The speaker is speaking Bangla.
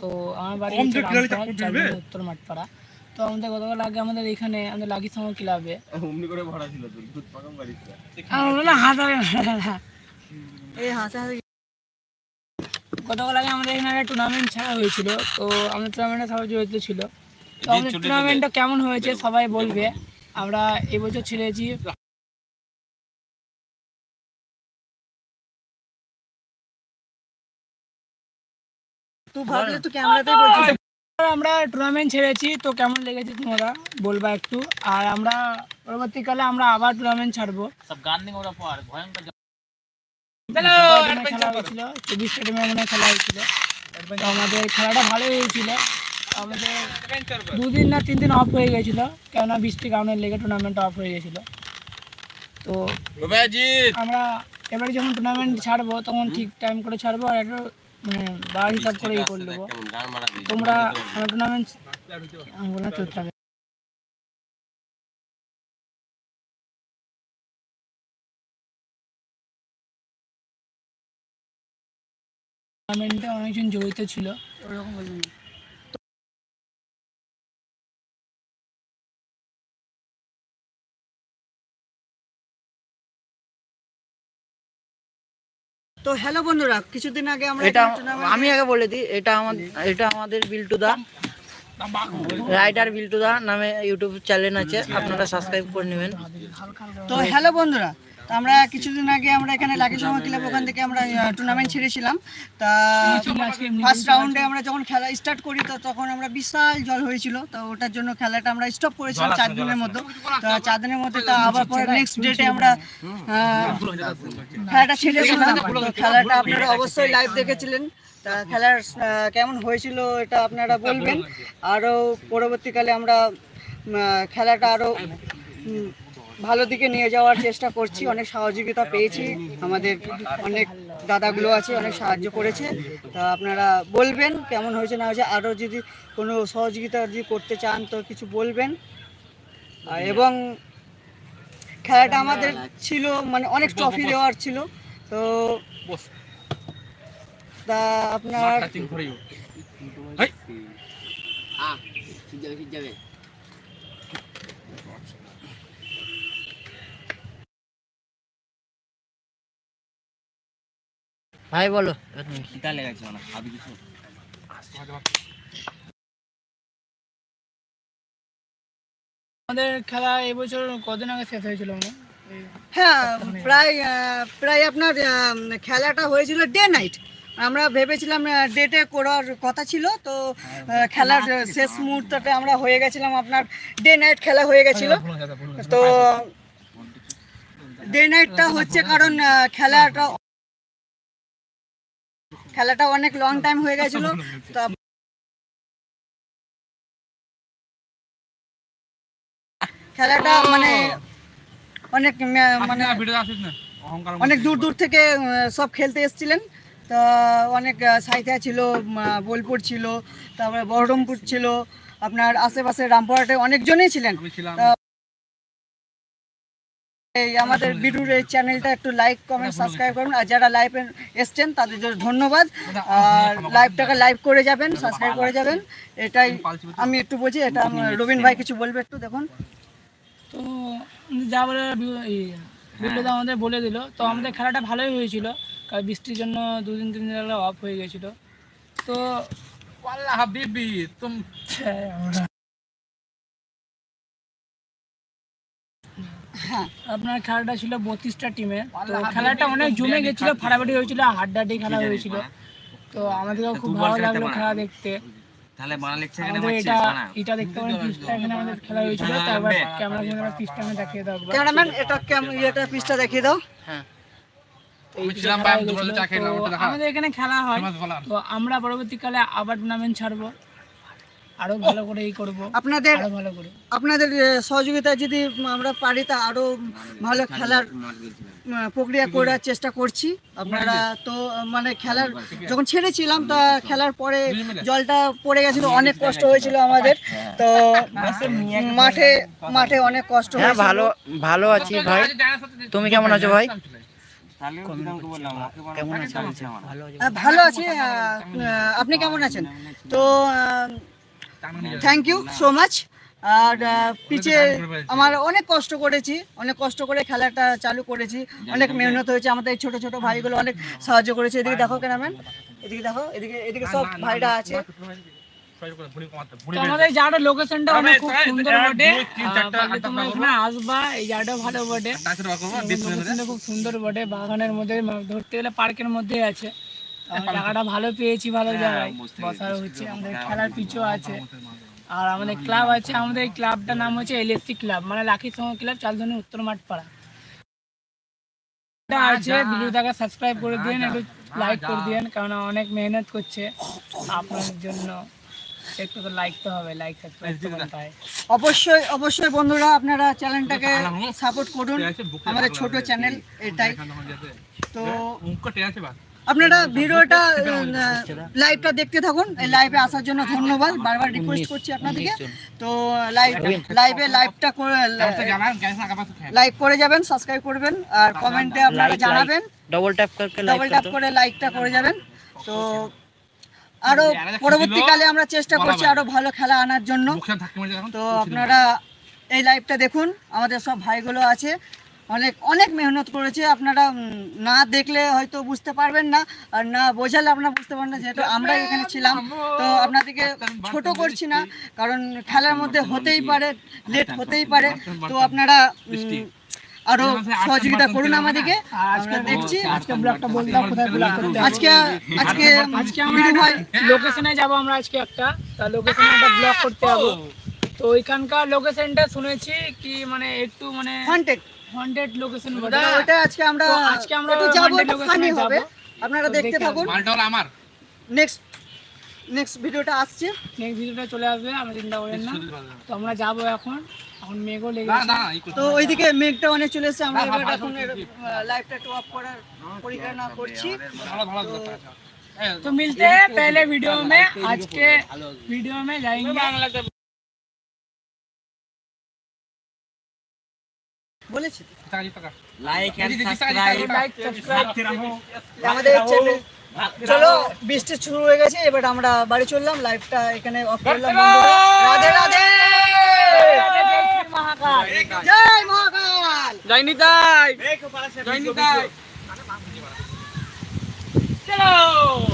তো আমার বাড়ি উত্তর মাঠপাড়া। তো আমাদের গতকাল আগে আমাদের এখানে আমাদের লাগি সময় ক্লাবে। অমনি করে ভরা ছিল তোর দুধ পাকাম বাড়িতে না হাত গতকাল আগে আমাদের এখানে একটা টুর্নামেন্ট ছাড়া হয়েছিল তো আমাদের টুর্নামেন্টে সবাই জড়িত ছিল। তো আমাদের টুর্নামেন্টটা কেমন হয়েছে সবাই বলবে। আমরা এবছর ছেড়েছি। বলছিস। আমরা টুর্নামেন্ট ছেড়েছি তো কেমন লেগেছে তোমরা বলবা একটু? আর আমরা পরবর্তীকালে আমরা আবার টুর্নামেন্ট ছাড়বো। খেলা হয়েছিল চব্বিশ স্টেডিয়ামে হয় খেলা হয়েছিল। আমাদের খেলাটা ভালোই হয়েছিল। আমাদের দুদিন না তিন দিন অফ হয়ে গেছিল কেননা বৃষ্টি কারণে লেগে টুর্নামেন্ট অফ হয়ে গেছিল। তো আমরা এবারে যখন টুর্নামেন্ট ছাড়বো তখন ঠিক টাইম করে ছাড়বো আর একটু মানে বার হিসাব করে ইয়ে করে নেব দিয়েছে। তোমরা আমার টুর্নামেন্ট চলতে থাকবে টুর্নামেন্টে অনেকজন জড়িত ছিল। ওরকম বলবেন তো হ্যালো বন্ধুরা কিছুদিন আগে আমরা এটা আমি আগে বলে দিই এটা আমাদের এটা আমাদের বিল্টুদা। রাইডার বিল্টুদা নামে ইউটিউব চ্যানেল আছে আপনারা সাবস্ক্রাইব করে নেবেন। তো হ্যালো বন্ধুরা তো আমরা কিছুদিন আগে আমরা এখানে লাকি সময় ক্লাব ওখান থেকে আমরা টুর্নামেন্ট ছেড়েছিলাম। তা ফার্স্ট রাউন্ডে আমরা যখন খেলা স্টার্ট করি তো তখন আমরা বিশাল জল হয়েছিল। তো ওটার জন্য খেলাটা আমরা স্টপ করেছিলাম চার দিনের মধ্যে তো চার দিনের মধ্যে তা আবার পরে নেক্সট ডেটে আমরা খেলাটা ছেড়েছিলাম তো খেলাটা আপনারা অবশ্যই লাইভ দেখেছিলেন। তা খেলার কেমন হয়েছিল এটা আপনারা বলবেন। আরও পরবর্তীকালে আমরা খেলাটা আরও ভালো দিকে নিয়ে যাওয়ার চেষ্টা করছি। অনেক সহযোগিতা পেয়েছি। আমাদের অনেক দাদাগুলো আছে অনেক সাহায্য করেছে। তা আপনারা বলবেন কেমন হয়েছে না হয়েছে আরও যদি কোনো সহযোগিতা যদি করতে চান তো কিছু বলবেন। এবং খেলাটা আমাদের ছিল মানে অনেক ট্রফি দেওয়ার ছিল। তো তা আপনার ভাই বলো। খিদা লেগেছে মানে খাবি কিছু? আমাদের খেলা এবছর কদিন আগে শেষ হয়েছিল মনে হয়? হ্যাঁ প্রায় আহ, প্রায় আপনার আহ, খেলাটা হয়েছিল ডে নাইট আমরা ভেবেছিলাম ডেটে করার কথা ছিল তো খেলার শেষ মুহূর্তটা আমরা হয়ে গেছিলাম আপনার ডে নাইট খেলা হয়ে গেছিল। তো ডে নাইটটা হচ্ছে কারণ খেলাটা খেলাটা অনেক লং টাইম হয়ে গেছিল তো খেলাটা মানে অনেক মানে অনেক দূর দূর থেকে সব খেলতে এসেছিলেন। তা অনেক আহ, সাঁইথিয়া ছিল বোলপুর ছিল তারপরে বহরমপুর ছিল আপনার আশেপাশে রামপুরহাটে অনেকজনই ছিলেন। তা এই আমাদের বিডুর এই চ্যানেলটা একটু লাইক কমেন্ট সাবস্ক্রাইব করুন আর যারা লাইভে এসছেন তাদের জন্য ধন্যবাদ। আর লাইভটাকে লাইভ করে যাবেন সাবস্ক্রাইব করে যাবেন। এটাই আমি একটু বলছি এটা রবিন ভাই কিছু বলবে একটু দেখুন। তো যা বলে বিল্লুদা আমাদের বলে দিল। তো আমাদের খেলাটা ভালোই হয়েছিল। কারণ বৃষ্টির জন্য দুদিন তিন দিন অফ হয়ে গেছিল। তো আপনার খেলাটা ছিল বত্রিশটা টিমে তো খেলাটা অনেক জমে গেছিল ফাড়াফাড়ি হয়েছিল হাড্ডাহাড্ডি খেলা হয়েছিল। তো আমাদেরও খুব ভালো লাগল খেলা দেখতে। তাহলে এটা এটা দেখতে পারেন এখানে আমাদের খেলা হয়েছিল তারপর ক্যামেরা ক্যামেরা পিসটা আমি দেখিয়ে। ক্যামেরাম্যান এটা ক্যাম- পিসটা দেখিয়ে দাও। হ্যাঁ তো এই যে খেলা হয়েছিল, তো আমাদের এখানে খেলা হয়। তো আমরা পরবর্তীকালে আবার টুর্নামেন্ট ছাড়বো। আরও ভালো করে ই করব। আপনাদের আরও ভালো করে। আপনাদের আহ, সহযোগিতায় যদি আমরা পারি তা আরও ভালো খেলার প্রক্রিয়া করার চেষ্টা করছি। আপনারা তো মানে খেলার যখন ছেড়েছিলাম তা খেলার পরে জলটা পড়ে গেছিল অনেক কষ্ট হয়েছিল আমাদের। তো মাঠে মাঠে অনেক কষ্ট হ্যাঁ হয়েছিল। ভালো ভালো আছি ভাই। তুমি কেমন আছো ভাই? ভালো আছে আপনি কেমন আছেন? তো থ্যাংক ইউ সো মাচ আর আহ, পিছে আমার অনেক কষ্ট করেছি অনেক কষ্ট করে খেলাটা চালু করেছি অনেক মেহনত হয়েছে আমাদের এই ছোট ছোট ভাইগুলো অনেক সাহায্য করেছে। এদিকে দেখো কেনামেন এদিকে দেখো এদিকে এদিকে সব ভাইরা আছে। তো আমাদের এই জায়গাটার লোকেশনটা অনেক খুব সুন্দর বটে। তোমরা এখানে আসবা এই জায়গাটা ভালো বটে। লোকেশনটা খুব সুন্দর বটে। বাগানের মধ্যে ধরতে গেলে পার্কের মধ্যে আছে। জায়গাটা ভালো পেয়েছি ভালো জায়গায়। বসার হচ্ছে আমাদের খেলার পিচও আছে। আর আমাদের ক্লাব আছে আমাদের এই ক্লাবটার নাম হচ্ছে এলএসসি ক্লাব মানে লাকি সংঘ ক্লাব চালধনী উত্তর মাঠ পাড়া আছে ভিডিওটাকে সাবস্ক্রাইব করে দিন একটু লাইক করে দিন কারণ অনেক মেহনত করছে আপনাদের জন্য। একটু তো লাইক তো হবে লাইক অবশ্যই অবশ্যই বন্ধুরা আপনারা চ্যানেলটাকে সাপোর্ট করুন। আমাদের ছোট চ্যানেল এটাই। তো আপনারা ভিডিওটা লাইভটা দেখতে থাকুন। এই লাইভে আসার জন্য ধন্যবাদ। বারবার রিকোয়েস্ট করছি আপনাদেরকে। তো লাইভ লাইভে লাইভটা করে লাইক করে যাবেন সাবস্ক্রাইব করবেন আর কমেন্টে আপনারা জানাবেন। Double tap like double tap করে লাইকটা করে যাবেন। তো আরও পরবর্তীকালে আমরা চেষ্টা করছি আরও ভালো খেলা আনার জন্য। তো আপনারা এই লাইভটা দেখুন আমাদের সব ভাইগুলো আছে। অনেক অনেক মেহনত করেছে। আপনারা না দেখলে হয়তো বুঝতে পারবেন না আর না বোঝালে আপনারা বুঝতে পারবেন না যেহেতু আমরা এখানে ছিলাম। তো আপনাদেরকে ছোট করছি না কারণ খেলার মধ্যে হতেই পারে লেট হতেই পারে। তো আপনারা আরও সহযোগিতা করুন আমাদেরকে। আমরা দেখছি আজকে ব্লগটা বলতাম কোথায় ব্লগ করতে আজকে আজকে আজকে আমরা একটা লোকেশনে যাব আমরা আজকে একটা। তা লোকেশনে একটা ব্লগ করতে যাব। তো ওইখানকার লোকেশনটা শুনেছি কি মানে একটু মানে কন্টেক্ট হন্টেড লোকেশন ওটা আজকে আমরা আজকে আমরা একটু যাব ফানি হবে। আপনারা দেখতে দেখে থাকুন। নেক্সট নেক্সট ভিডিওটা আসছে। নেক্সট ভিডিওটা চলে আসবে আমরা চিন্তা করেন না। তো আমরা যাব এখন। এখন মেঘও লেগে তো ওইদিকে মেঘটা অনেক চলে এসেছে আমরা এবার এখন লাইভটা টপ অফ করার পরিকল্পনা করছি। তো মিলতে পেলে ভিডিও মে আজকে ভিডিও মে যাইঙ্গে বলেছি? Like and subscribe like subscribe আমাদের চ্যানেল চলো বৃষ্টি শুরু হয়ে গেছে এবার আমরা বাড়ি চললাম লাইফটা এখানে অফ করলাম রাধে রাধে! জয় মহাকাল! জয় নিতাই জয় নিতাই চলো!